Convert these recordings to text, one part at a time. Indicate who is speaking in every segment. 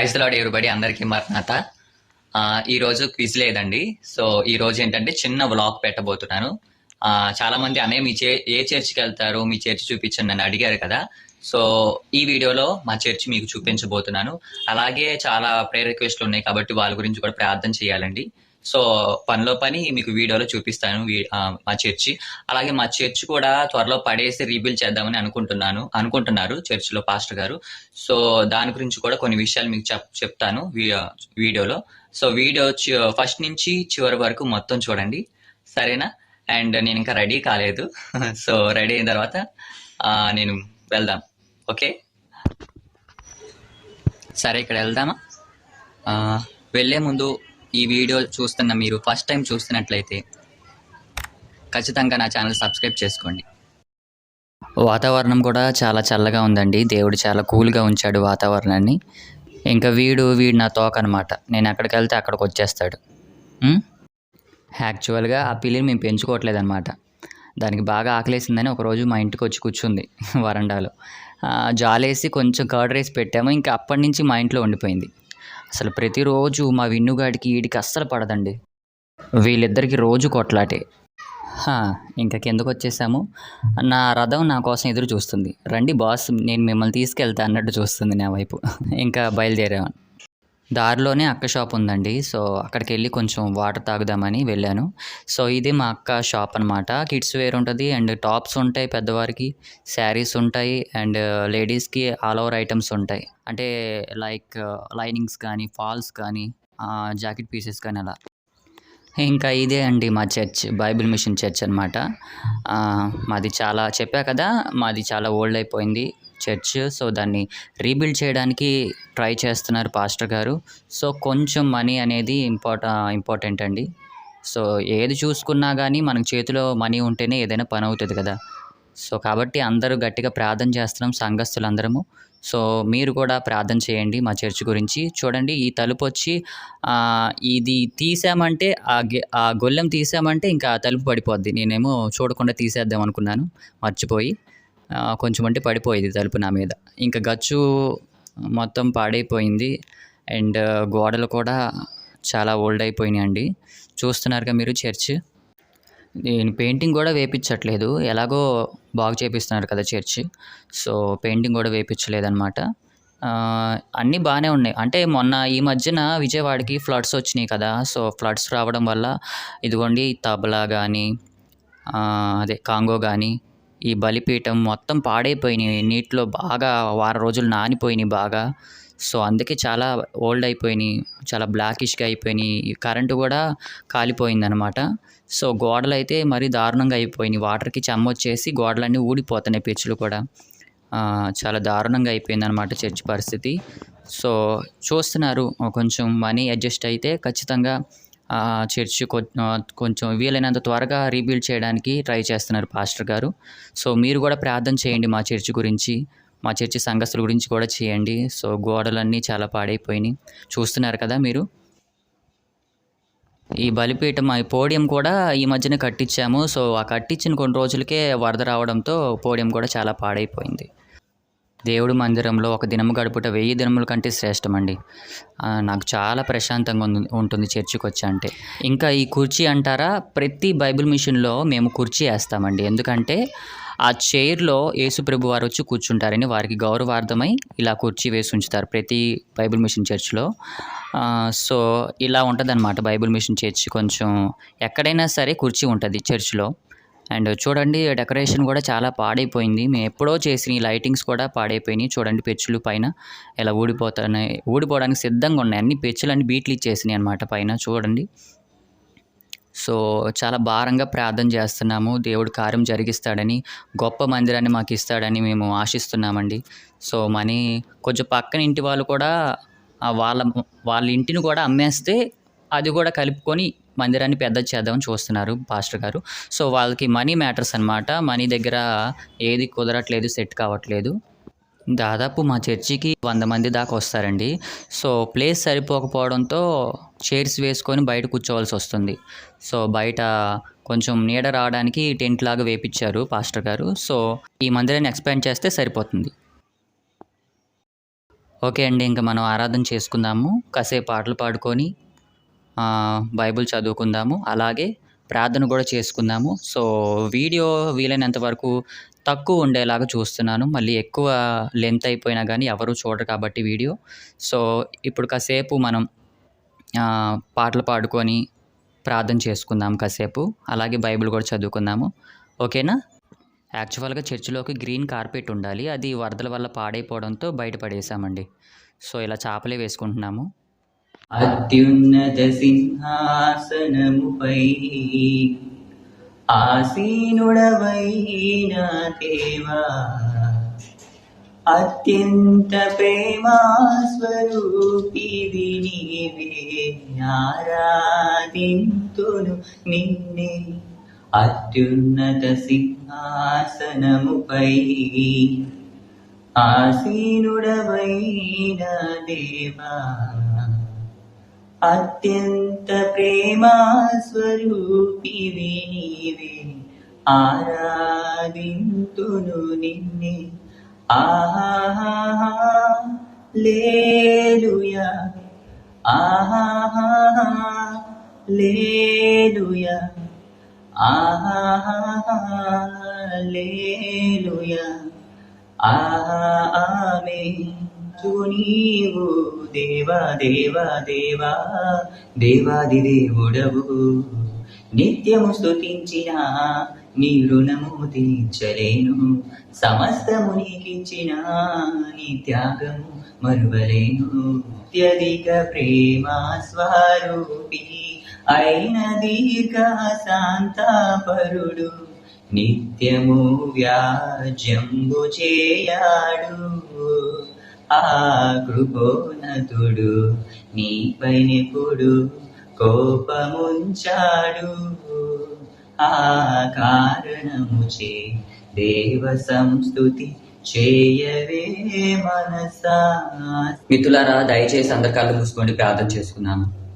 Speaker 1: ఐసలాడ్ everybody? అందరికీ మర్నాత ఈరోజు ఈ రోజు క్విజ్ లేదండి. సో ఈ రోజు ఏంటంటే చిన్న వ్లాగ్ పెట్టబోతున్నాను. చాలా మంది అనే మీ చే ఏ చర్చికి వెళ్తారు మీ చర్చి చూపించండి నన్ను అడిగారు కదా. సో ఈ వీడియోలో మా చర్చి మీకు చూపించబోతున్నాను. అలాగే చాలా ప్రేర్ రిక్వెస్ట్లు ఉన్నాయి కాబట్టి వాళ్ళ గురించి కూడా ప్రార్థన చేయాలండి. సో పనిలో పని మీకు వీడియోలో చూపిస్తాను మా చర్చి. అలాగే మా చర్చి కూడా త్వరలో పడేసి రీబిల్డ్ చేద్దామని అనుకుంటున్నాను అనుకుంటున్నారు చర్చిలో పాస్టర్ గారు. సో దాని గురించి కూడా కొన్ని విషయాలు మీకు చెప్ చెప్తాను వీడియోలో. సో వీడియో చి- ఫస్ట్ నుంచి చివరి వరకు మొత్తం చూడండి. సరేనా? అండ్ నేను ఇంకా రెడీ కాలేదు. సో రెడీ అయిన తర్వాత నేను వెళ్దాం. ఓకే? సరే ఇక్కడ వెళ్దామా? వెళ్ళే ముందు ఈ వీడియో చూస్తున్న మీరు ఫస్ట్ టైం చూస్తున్నట్లయితే ఖచ్చితంగా నా ఛానల్ సబ్స్క్రైబ్ చేసుకోండి. వాతావరణం కూడా చాలా చల్లగా ఉందండి. దేవుడు చాలా కూల్గా ఉంచాడు వాతావరణాన్ని. ఇంకా వీడు వీడు నా తోక అనమాట నేను ఎక్కడికి వెళ్తే అక్కడికి వచ్చేస్తాడు. యాక్చువల్గా ఆ పిల్లిని మేము పెంచుకోవట్లేదు అనమాట దానికి బాగా ఆకలేసిందని ఒకరోజు మా ఇంటికి వచ్చి కూర్చుంది వరండాలో. జాలేసి కొంచెం కర్డ్ రైస్ పెట్టాము. ఇంకా అప్పటి నుంచి మా ఇంట్లో ఉండిపోయింది. అసలు ప్రతిరోజు మా విన్నుగాడికి వీడికి అస్సలు పడదండి. వీళ్ళిద్దరికి రోజు కొట్లాటే. హా, ఇంకా కిందకు వచ్చేసాము. నా రథం నా కోసం ఎదురు చూస్తుంది. రండి బాస్ నేను మిమ్మల్ని తీసుకెళ్తా అన్నట్టు చూస్తుంది నా వైపు. ఇంకా బయలుదేరాను దారిలోనే అక్క షాప్ ఉందండి. సో అక్కడికి వెళ్ళి కొంచెం వాటర్ తాగుదామని వెళ్ళాను. సో ఇది మా అక్క షాప్ అనమాట కిడ్స్ వేర్ ఉంటుంది అండ్ టాప్స్ ఉంటాయి పెద్దవారికి శారీస్ ఉంటాయి అండ్ లేడీస్కి ఆల్ ఓవర్ ఐటమ్స్ ఉంటాయి. అంటే లైక్ లైనింగ్స్ కానీ ఫాల్స్ కానీ జాకెట్ పీసెస్ కానీ అలా. ఇంకా ఇదే అండి మా చర్చ్ బైబిల్ మిషన్ చర్చ్ అనమాట మాది చాలా చెప్పా కదా మాది చాలా ఓల్డ్ అయిపోయింది. చర్చ్. సో దాన్ని రీబిల్డ్ చేయడానికి ట్రై చేస్తున్నారు పాస్టర్ గారు. సో కొంచెం మనీ అనేది ఇంపార్ట ఇంపార్టెంట్ అండి. సో ఏది చూసుకున్నా కానీ మనకు చేతిలో మనీ ఉంటేనే ఏదైనా పని అవుతుంది కదా. సో కాబట్టి అందరూ గట్టిగా ప్రార్థన చేస్తున్నాం సంఘస్థులందరము. సో మీరు కూడా ప్రార్థన చేయండి మా చర్చ్ గురించి. చూడండి ఈ తలుపు వచ్చి ఇది తీసామంటే ఆ గె ఆ గొల్లెం తీసామంటే ఇంకా ఆ తలుపు పడిపోద్ది. నేనేమో చూడకుండా తీసేద్దాం అనుకున్నాను. మర్చిపోయి. కొంచెం అంటే పడిపోయేది తలుపు నా మీద. ఇంకా గచ్చు మొత్తం పాడైపోయింది. అండ్ గోడలు కూడా చాలా ఓల్డ్ అయిపోయినాయి అండి. చూస్తున్నారుగా మీరు చర్చ్? నేను పెయింటింగ్ కూడా వేయించట్లేదు ఎలాగో బాగు చేపిస్తున్నారు కదా చర్చ్. సో పెయింటింగ్ కూడా వేపించలేదన్నమాట. అన్నీ బాగానే ఉన్నాయి. అంటే మొన్న ఈ మధ్యన విజయవాడకి ఫ్లడ్స్ వచ్చినాయి కదా. సో ఫ్లడ్స్ రావడం వల్ల ఇదిగోండి తబలా కానీ అదే కాంగో కానీ ఈ బలిపీఠం మొత్తం పాడైపోయినాయి. నీటిలో బాగా వారం రోజులు నానిపోయినాయి బాగా. సో అందుకే చాలా ఓల్డ్ అయిపోయినాయి. చాలా బ్లాకిష్గా అయిపోయినాయి. కరెంటు కూడా కాలిపోయిందనమాట సో గోడలు అయితే మరీ దారుణంగా అయిపోయినాయి. వాటర్కి చెమ్మ వచ్చేసి గోడలన్నీ ఊడిపోతున్నాయి పిచ్చులు కూడా. చాలా దారుణంగా అయిపోయిందనమాట చర్చ్ పరిస్థితి. సో చూస్తున్నారు. కొంచెం మనీ అడ్జస్ట్ అయితే ఖచ్చితంగా చర్చ్ కొంచెం వీలైనంత త్వరగా రీబిల్డ్ చేయడానికి ట్రై చేస్తున్నారు పాస్టర్ గారు. సో మీరు కూడా ప్రార్థన చేయండి మా చర్చ్ గురించి మా చర్చి సంఘస్థుల గురించి కూడా చేయండి. సో గోడలన్నీ చాలా పాడైపోయినాయి. చూస్తున్నారు కదా మీరు? ఈ బలిపీఠం ఈ పోడియం కూడా ఈ మధ్యన కట్టించాము. సో ఆ కట్టించిన కొన్ని రోజులకే వరద రావడంతో పోడియం కూడా చాలా పాడైపోయింది. దేవుడి మందిరంలో ఒక దినము గడుపుట వెయ్యి దినముల కంటే శ్రేష్టమండి. నాకు చాలా ప్రశాంతంగా ఉంది- ఉంటుంది చర్చికి వచ్చి అంటే. ఇంకా ఈ కుర్చీ అంటారా? ప్రతి బైబిల్ మిషన్లో మేము కుర్చీ వేస్తామండి. ఎందుకంటే ఆ చైర్లో యేసుప్రభు వారు వచ్చి కూర్చుంటారని వారికి గౌరవార్థమై ఇలా కుర్చీ వేసి ఉంచుతారు ప్రతి బైబిల్ మిషన్ చర్చ్లో. సో ఇలా ఉంటుంది బైబిల్ మిషన్ చర్చ్ కొంచెం ఎక్కడైనా సరే కుర్చీ ఉంటుంది చర్చ్లో. అండ్ చూడండి డెకరేషన్ కూడా చాలా పాడైపోయింది. మేము ఎప్పుడో చేసిన ఈ లైటింగ్స్ కూడా పాడైపోయినాయి. చూడండి పెచ్చులు పైన ఇలా ఊడిపోతున్నాయి. ఊడిపోవడానికి సిద్ధంగా ఉన్నాయి. అన్ని పెచ్చులు అన్ని బీట్లు ఇచ్చేసినాయి అనమాట పైన. చూడండి. సో చాలా భారంగా ప్రార్థన చేస్తున్నాము. దేవుడు కార్యం జరిగిస్తాడని గొప్ప మందిరాన్ని మాకు ఇస్తాడని మేము ఆశిస్తున్నామండి. సో మనీ కొంచెం పక్కన ఇంటి వాళ్ళు కూడా వాళ్ళ వాళ్ళ ఇంటిని కూడా అమ్మేస్తే అది కూడా కలుపుకొని మందిరాన్ని పెద్ద చేద్దామని చూస్తున్నారు పాస్టర్ గారు. సో వాళ్ళకి మనీ మ్యాటర్స్ అనమాట మనీ దగ్గర ఏది కుదరట్లేదు సెట్ కావట్లేదు. దాదాపు మా చర్చికి వంద మంది దాకా వస్తారండి. సో ప్లేస్ సరిపోకపోవడంతో చైర్స్ వేసుకొని బయట కూర్చోవాల్సి వస్తుంది. సో బయట కొంచెం నీడ రావడానికి టెంట్ లాగా వేపించారు పాస్టర్ గారు. సో ఈ మందిరాన్ని ఎక్స్పాండ్ చేస్తే సరిపోతుంది. ఓకే అండి ఇంకా మనం ఆరాధన చేసుకుందాము. కాసేపు పాటలు పాడుకొని బైబిల్ చదువుకుందాము. అలాగే ప్రార్థన కూడా చేసుకుందాము. సో వీడియో వీలైనంత వరకు తక్కువ ఉండేలాగా చూస్తున్నాను. మళ్ళీ ఎక్కువ లెంత్ అయిపోయినా కానీ ఎవరు చూడరు కాబట్టి వీడియో. సో ఇప్పుడు కాసేపు మనం పాటలు పాడుకొని ప్రార్థన చేసుకుందాం కాసేపు. అలాగే బైబిల్ కూడా చదువుకుందాము. ఓకేనా? యాక్చువల్గా చర్చిలోకి గ్రీన్ కార్పెట్ ఉండాలి. అది వరదల వల్ల పాడైపోవడంతో బయటపడేసామండి సో ఇలా చేపలే వేసుకుంటున్నాము. అత్యున్నత సింహాసనముపై ఆసీనుడవైన దేవా అత్యంత ప్రేమాస్వరూపి వినివే ఆరాధింతును నిన్నే. అత్యున్నత సింహాసనముపై ఆసీనుడవైన దేవా అత్యంత ప్రేమా స్వరూపివి నీవే. ఆరాధింతును నిన్నే. ఆహా లేలుయా. ఆహా లేలుయా. ఆహా లేలుయా. ఆమె నీవు. దేవా దేవా దేవా దేవాది దేవుడవు. నిత్యము స్థుతించిన నీ రుణము తీర్చలేను. సమస్తము నీకిచ్చిన నీ త్యాగము మరువలేను. అత్యధిక ప్రేమ స్వరూపి అయిన దీర్ఘ శాంతాపరుడు నిత్యము వ్యాజ్యంబు చేయాడు. ఆ కృపోనతుడు నీపైనెప్పుడు కోపముంచాడు. ఆ కారణముచే దేవ సంస్థుతి చేయవే మనసా. మిత్రులారా దయచేసి అందరి మూసుకోండి ప్రార్థన చేసుకున్నాను.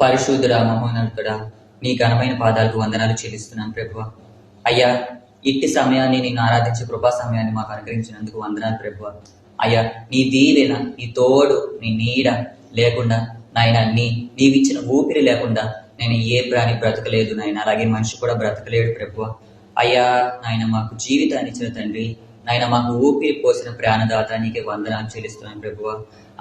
Speaker 1: పరిశుద్ధుడా మహోన్నతుడా నీ ఘనమైన పాదాలకు వందనాలు చెల్లిస్తున్నాను ప్రభువ. అయ్యా ఇట్టి సమయాన్ని నేను ఆరాధించే కృపా సమయాన్ని మాకు అనుగ్రహించినందుకు వందనాలు ప్రభు. అయ్యా నీ దీవెన నీ తోడు నీ నీడ లేకుండా నాయన నీ నీవిచ్చిన ఊపిరి లేకుండా నేను ఏ ప్రాణి బ్రతకలేదు నాయన అలాగే మనిషి కూడా బ్రతకలేడు ప్రభు. అయ్యా నాయన మాకు జీవితాన్ని ఇచ్చిన తండ్రి నాయన మాకు ఊపిరి పోసిన ప్రాణదాత నీకే వందనాలు చెల్లిస్తున్నాను ప్రభువ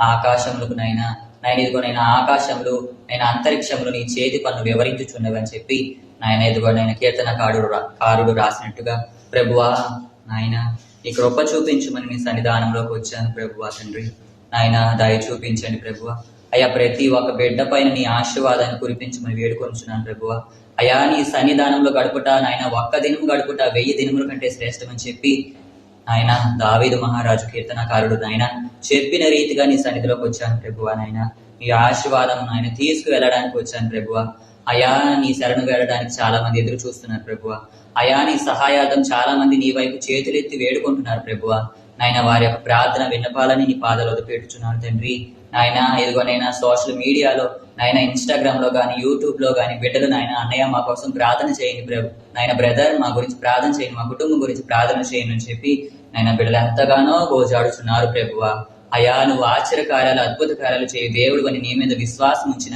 Speaker 1: ఆకాశములకు నాయన నాయన ఇదిగో నేను ఆకాశంలో నేను అంతరిక్షంలో నీ చేతి పన్ను వివరించుచున్నవి అని చెప్పి నాయన ఇదిగో నేను కీర్తన కారుడు కారుడు రాసినట్టుగా ప్రభువా నాయన నీ కృప చూపించమని నీ సన్నిధానంలోకి వచ్చాను ప్రభువా తండ్రి. నాయన దయ చూపించండి ప్రభువా. అయ్యా ప్రతి ఒక్క బిడ్డ పైన నీ ఆశీర్వాదాన్ని కురిపించమని వేడుకొంచున్నాను ప్రభువా. అయ్యా నీ సన్నిధానంలో గడుపుట నాయన ఒక్క దినం గడుపుట వెయ్యి దినముల కంటే శ్రేష్టమని చెప్పి ఆయన దావీదు మహారాజు కీర్తనకారుడు నాయన చెప్పిన రీతిగా నీ సన్నిధిలోకి వచ్చాను ప్రభువా నాయన. నీ ఆశీర్వాదం నాయన తీసుకు వెళ్ళడానికి వచ్చాను ప్రభువా. అయా నీ శరణు వేడడానికి చాలా మంది ఎదురు చూస్తున్నారు ప్రభువ. అయా నీ సహాయార్థం చాలా మంది నీ వైపు చేతులెత్తి వేడుకుంటున్నారు ప్రభువ. నాయన వారి యొక్క ప్రార్థన విన్నపాలని నీ పాదాలు వదిలిపెట్టుచున్నాను తండ్రి. నాయన ఇదిగోనైనా సోషల్ మీడియాలో నాయన ఇన్స్టాగ్రామ్లో కానీ యూట్యూబ్లో కానీ బిడ్డలు నాయన అన్నయ్య మా కోసం ప్రార్థన చేయండి ప్రభు. నాయన బ్రదర్ మా గురించి ప్రార్థన చేయండి మా కుటుంబం గురించి ప్రార్థన చేయండి అని చెప్పి నాయన బిడ్డలు ఎంతగానో గోజాడుచున్నారు ప్రభువ. అయా నువ్వు ఆశ్చర్య కార్యాలు అద్భుత కార్యాలు చేయి దేవుడు అని నీ మీద విశ్వాసం ఉంచి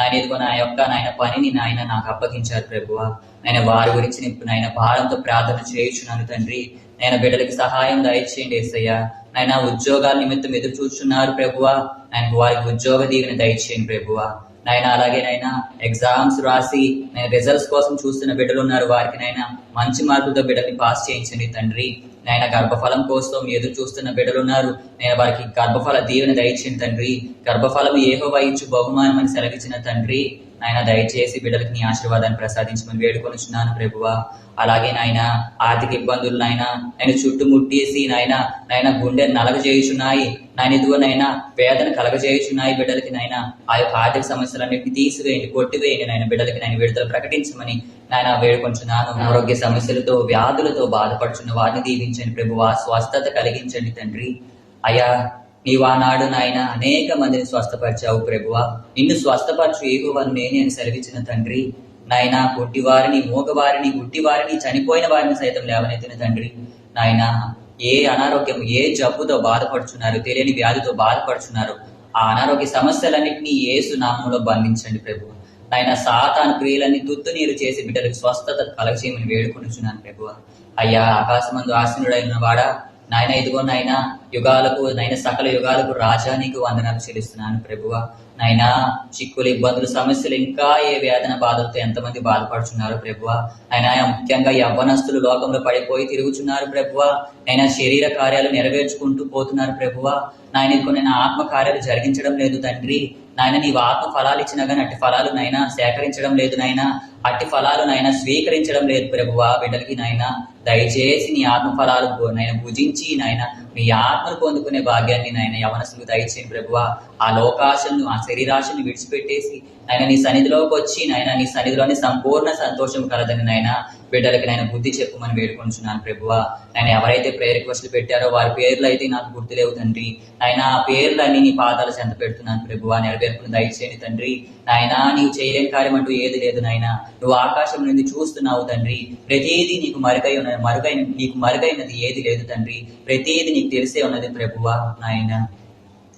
Speaker 1: నాయన ఇదిగో నా యొక్క నాయన పనిని నాయన నాకు అప్పగించారు ప్రభువ. ఆయన వారి గురించి నేను నాయన భారంతో ప్రార్థన చేయుచున్నాను తండ్రి. నేను బిడ్డలకి సహాయం దయచేయండి ఏసయ్యా. ఆయన ఉద్యోగాల నిమిత్తం ఎదురు చూస్తున్నారు ప్రభువ. ఆయన వారికి ఉద్యోగ దీవెన దయచేయండి ప్రభువ. నాయన అలాగే నాయన ఎగ్జామ్స్ రాసి నేను రిజల్ట్స్ కోసం చూస్తున్న బిడ్డలు ఉన్నారు. వారికి నాయన మంచి మార్కులతో బిడ్డల్ని పాస్ చేయించండి తండ్రి. నాయన గర్భఫలం కోసం ఎదురు చూస్తున్న బిడ్డలు ఉన్నారు నేను వారికి గర్భఫల దీవెన దయచిన తండ్రి. గర్భఫలం ఏహో ఇచ్చు బహుమానం అని సెలవిచ్చిన తండ్రి. నాయన దయచేసి బిడ్డలకి నీ ఆశీర్వాదాన్ని ప్రసాదించమని వేడుకొనిచున్నాను ప్రభువా. అలాగే నాయన ఆర్థిక ఇబ్బందులు నాయన నేను చుట్టుముట్టేసి నాయన నాయన గుండె నలగజేయుచున్నాయి. నాయన ఇదిగో నాయన వేదన కలగజేయుచున్నాయి బిడ్డలకి నాయన. ఆ యొక్క ఆర్థిక సమస్యలన్నింటినీ తీసివేయండి కొట్టివేయండి నాయన బిడ్డలకి నేను విడుదల ప్రకటించమని నాయన వేడుకొంచున్నాను. ఆరోగ్య సమస్యలతో వ్యాధులతో బాధపడుచున్న వారిని దీవించండి ప్రభువా. స్వస్థత కలిగించండి తండ్రి. అయా నీవు ఆనాడు నాయన అనేక మందిని స్వస్థపరిచావు ప్రభువా. నిన్ను స్వస్థపరచు ఏహోవను నేనే అని సెలవిచ్చిన తండ్రి. నాయన గుడ్డివారిని మూగవారిని గుడ్డివారిని చనిపోయిన వారిని సైతం లేవనెత్తిన తండ్రి. నాయన ఏ అనారోగ్యం ఏ జబ్బుతో బాధపడుచున్నారు తెలియని వ్యాధితో బాధపడుచున్నారు ఆ అనారోగ్య సమస్యలన్నింటినీ ఏసు నామంలో బంధించండి ప్రభు నాయన సాతాను క్రియలన్నీ తుత్తు నీరు చేసి బిడ్డలకు స్వస్థత కలగచేయమని వేడుకొనుచున్నాను ప్రభు అయ్యా ఆకాశమందు ఆశనుడైన వాడా నాయన ఇదిగో నాయన యుగాలకు నాయన సకల యుగాలకు రాజా నీకు వందనాలు చెల్లిస్తున్నాను ప్రభువ. నాయన చిక్కులు ఇబ్బందులు సమస్యలు ఇంకా ఏ వేదన బాధలతో ఎంతమంది బాధపడుచున్నారు ప్రభువ. ఆయన ముఖ్యంగా యవ్వనస్తులు లోకంలో పడిపోయి తిరుగుచున్నారు ప్రభువ. ఆయన శరీర కార్యాలు నెరవేర్చుకుంటూ పోతున్నారు ప్రభువ. నాయన ఇదిగో నేను ఆత్మ కార్యాలు జరిగించడం లేదు తండ్రి. నాయన నీవు ఆత్మ ఫలాలు ఇచ్చినా కానీ అట్టి ఫలాలు నాయన సేకరించడం లేదు నాయన. అట్టి ఫలాలు నాయన స్వీకరించడం లేదు ప్రభువా. బిడ్డలకి నాయన దయచేసి నీ ఆత్మ ఫలాలు నాయన భుజించి నాయన మీ ఆత్మను పొందుకునే భాగ్యాన్ని నాయన యవనసులు దయచేయండి ప్రభువా. ఆ లోకాశలను ఆ శరీరాశను విడిచిపెట్టేసి ఆయన నీ సన్నిధిలోకి వచ్చి నాయన నీ సన్నిధిలోని సంపూర్ణ సంతోషం కలదని నాయన బిడ్డలకి నాయన బుద్ధి చెప్పమని వేడుకుంటున్నాను ప్రభువా. ఆయన ఎవరైతే ప్రేయర్ రిక్వెస్ట్లు పెట్టారో వారి పేర్లు అయితే నాకు గుర్తులేవు తండ్రి. ఆయన ఆ పేర్లన్నీ నీ పాదాలు చెంత పెడుతున్నాను ప్రభువా. నెరవేర్పును దయచేయండి తండ్రి. నాయన నీవు చేయలేని కార్యం అంటూ ఏది లేదు నాయన. నువ్వు ఆకాశం నుండి చూస్తున్నావు తండ్రి. ప్రతిదీ నీకు మరుగై మరుగైన నీకు మరుగైనది ఏది లేదు తండ్రి. ప్రతిదీ నీకు తెలిసే ఉన్నది ప్రభువా నాయన.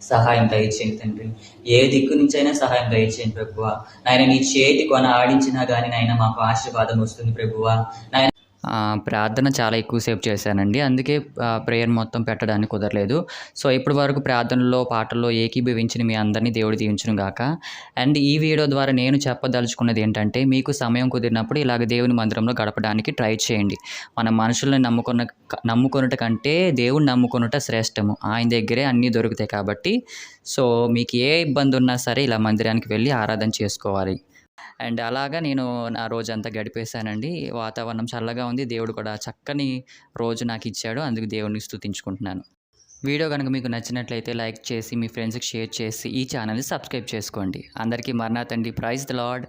Speaker 1: సహాయం దయచేయండి తండ్రి. ఏ దిక్కు నుంచి అయినా సహాయం దయచేయండి ప్రభువా. నాయన నీ చేతి కొన ఆడించినా కానీ నాయన మాకు ఆశీర్వాదం వస్తుంది ప్రభువా. నాయన
Speaker 2: ప్రార్థన చాలా ఎక్కువసేపు చేశానండి. అందుకే ప్రేయర్ మొత్తం పెట్టడానికి కుదరలేదు. సో ఇప్పటి వరకు ప్రార్థనలో పాటల్లో ఏకీభవించిన మీ అందరినీ దేవుడు దీవించును గాక. అండ్ ఈ వీడియో ద్వారా నేను చెప్పదలుచుకున్నది ఏంటంటే మీకు సమయం కుదిరినప్పుడు ఇలాగ దేవుని మందిరంలో గడపడానికి ట్రై చేయండి. మన మనుషుల్ని నమ్ముకున్న నమ్ముకొనుట కంటే దేవుని నమ్ముకొనుట శ్రేష్టము. ఆయన దగ్గరే అన్నీ దొరుకుతాయి కాబట్టి. సో మీకు ఏ ఇబ్బంది ఉన్నా సరే ఇలా మందిరానికి వెళ్ళి ఆరాధన చేసుకోవాలి. అండ్ అలాగా నేను నా రోజంతా గడిపేశానండి. వాతావరణం చల్లగా ఉంది. దేవుడు కూడా చక్కని రోజు నాకు ఇచ్చాడు. అందుకు దేవుడిని స్థుతించుకుంటున్నాను వీడియో కనుక మీకు నచ్చినట్లయితే లైక్ చేసి మీ ఫ్రెండ్స్కి షేర్ చేసి ఈ ఛానల్ని సబ్స్క్రైబ్ చేసుకోండి. అందరికీ మరణాతండి ప్రైజ్ ద లాడ్